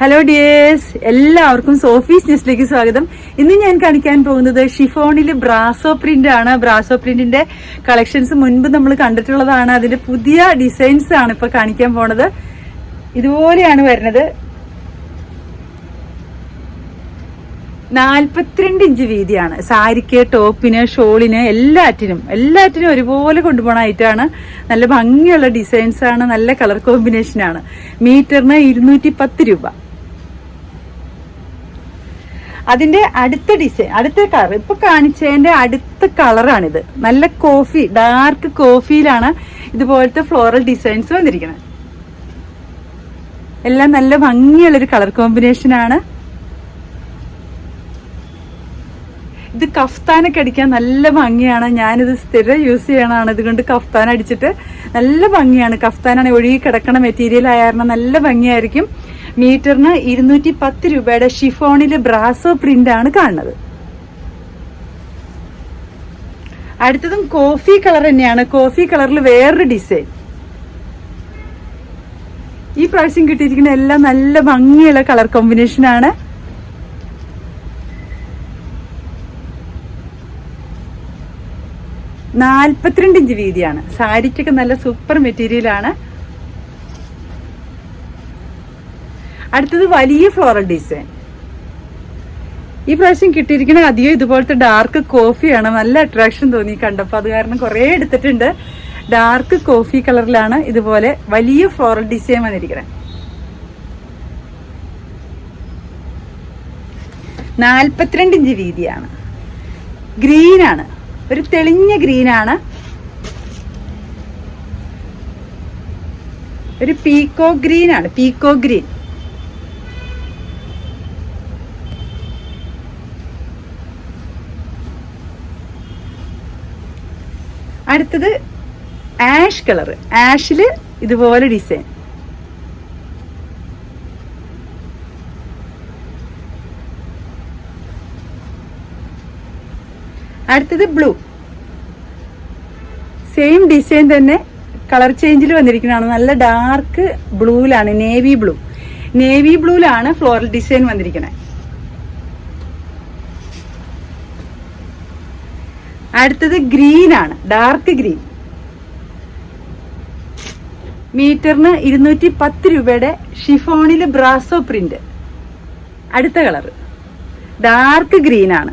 Hello dears എല്ലാവർക്കും Sophie's ന്യൂസിലേക്ക് സ്വാഗതം. ഇന്ന് ഞാൻ കാണിക്കാൻ പോകുന്നത് ഷിഫോണിൽ ബ്രാസോ പ്രിന്റ് ആണ്. ബ്രാസോ പ്രിന്റിന്റെ കളക്ഷൻസ് മുൻപ് നമ്മൾ കണ്ടിട്ടുള്ളതാണ്. അതിന്റെ പുതിയ ഡിസൈൻസ് ആണ് ഇപ്പൊ കാണിക്കാൻ പോണത്. ഇതുപോലെയാണ് വരുന്നത്. നാൽപ്പത്തിരണ്ട് ഇഞ്ച് വീതിയാണ്. സാരിക്ക് ടോപ്പിന് ഷോളിന് എല്ലാറ്റിനും എല്ലാറ്റിനും ഒരുപോലെ കൊണ്ടുപോകണ ഐറ്റാണ് നല്ല ഭംഗിയുള്ള ഡിസൈൻസ് ആണ്. നല്ല കളർ കോമ്പിനേഷൻ ആണ്. മീറ്ററിന് ഇരുന്നൂറ്റി പത്ത് രൂപ. അതിന്റെ അടുത്ത ഡിസൈൻ അടുത്ത കളർ ഇപ്പൊ കാണിച്ചതിന്റെ അടുത്ത കളറാണിത് നല്ല കോഫി ഡാർക്ക് കോഫിയിലാണ് ഇതുപോലത്തെ ഫ്ലോറൽ ഡിസൈൻസ് വന്നിരിക്കുന്നത്. എല്ലാം നല്ല ഭംഗിയുള്ളൊരു കളർ കോമ്പിനേഷൻ ആണ്. ഇത് കഫ്താനൊക്കെ അടിക്കാൻ നല്ല ഭംഗിയാണ്. ഞാനിത് സ്ഥിരം യൂസ് ചെയ്യണതാണ്. ഇതുകൊണ്ട് കഫ്താൻ അടിച്ചിട്ട് നല്ല ഭംഗിയാണ്. കഫ്താനാണ് ഒഴുകി കിടക്കണ മെറ്റീരിയൽ ആയിരുന്നു നല്ല ഭംഗിയായിരിക്കും. മീറ്ററിന് ഇരുന്നൂറ്റി പത്ത് രൂപയുടെ ഷിഫോണിലെ ബ്രാസോ പ്രിന്റ് ആണ് കാണുന്നത്. അടുത്തതും കോഫി കളർ തന്നെയാണ്. കോഫി കളറിൽ വേറൊരു ഡിസൈൻ. ഈ പ്രാവശ്യം കിട്ടിയിരിക്കുന്ന എല്ലാം നല്ല ഭംഗിയുള്ള കളർ കോമ്പിനേഷൻ ആണ്. നാൽപ്പത്തിരണ്ട് ഇഞ്ച് വീതിയാണ്. സാരിക്കൊക്കെ നല്ല സൂപ്പർ മെറ്റീരിയൽ ആണ് അടുത്തത് വലിയ ഫ്ലോറൽ ഡിസൈൻ ഈ പ്രാവശ്യം കിട്ടിയിരിക്കുന്ന അധികം ഇതുപോലത്തെ ഡാർക്ക് കോഫിയാണ് നല്ല അട്രാക്ഷൻ തോന്നി കണ്ടപ്പോൾ അത് കാരണം കുറേ എടുത്തിട്ടുണ്ട്. ഡാർക്ക് കോഫി കളറിലാണ് ഇതുപോലെ വലിയ ഫ്ലോറൽ ഡിസൈൻ വന്നിരിക്കുന്നത്. നാൽപ്പത്തിരണ്ട് ഇഞ്ച് വീതിയാണ്. ഗ്രീനാണ് ഒരു തെളിഞ്ഞ ഗ്രീനാണ് ഒരു പീക്കോ ഗ്രീനാണ് പീക്കോ ഗ്രീൻ അടുത്തത് ആഷ് കളർ ആഷിൽ ഇതുപോലെ ഡിസൈൻ അടുത്തത് ബ്ലൂ സെയിം ഡിസൈൻ തന്നെ കളർ ചേഞ്ചിൽ വന്നിരിക്കുന്നതാണ്. നല്ല ഡാർക്ക് ബ്ലൂവിലാണ് നേവി ബ്ലൂ നേവി ബ്ലൂവിലാണ് ഫ്ലോറൽ ഡിസൈൻ വന്നിരിക്കുന്നത് അടുത്തത് ഗ്രീൻ ആണ്. ഡാർക്ക് ഗ്രീൻ മീറ്ററിന് ഇരുന്നൂറ്റി പത്ത് രൂപയുടെ ഷിഫോണിൽ ബ്രാസോ പ്രിന്റ് അടുത്ത കളർ ഡാർക്ക് ഗ്രീൻ ആണ്.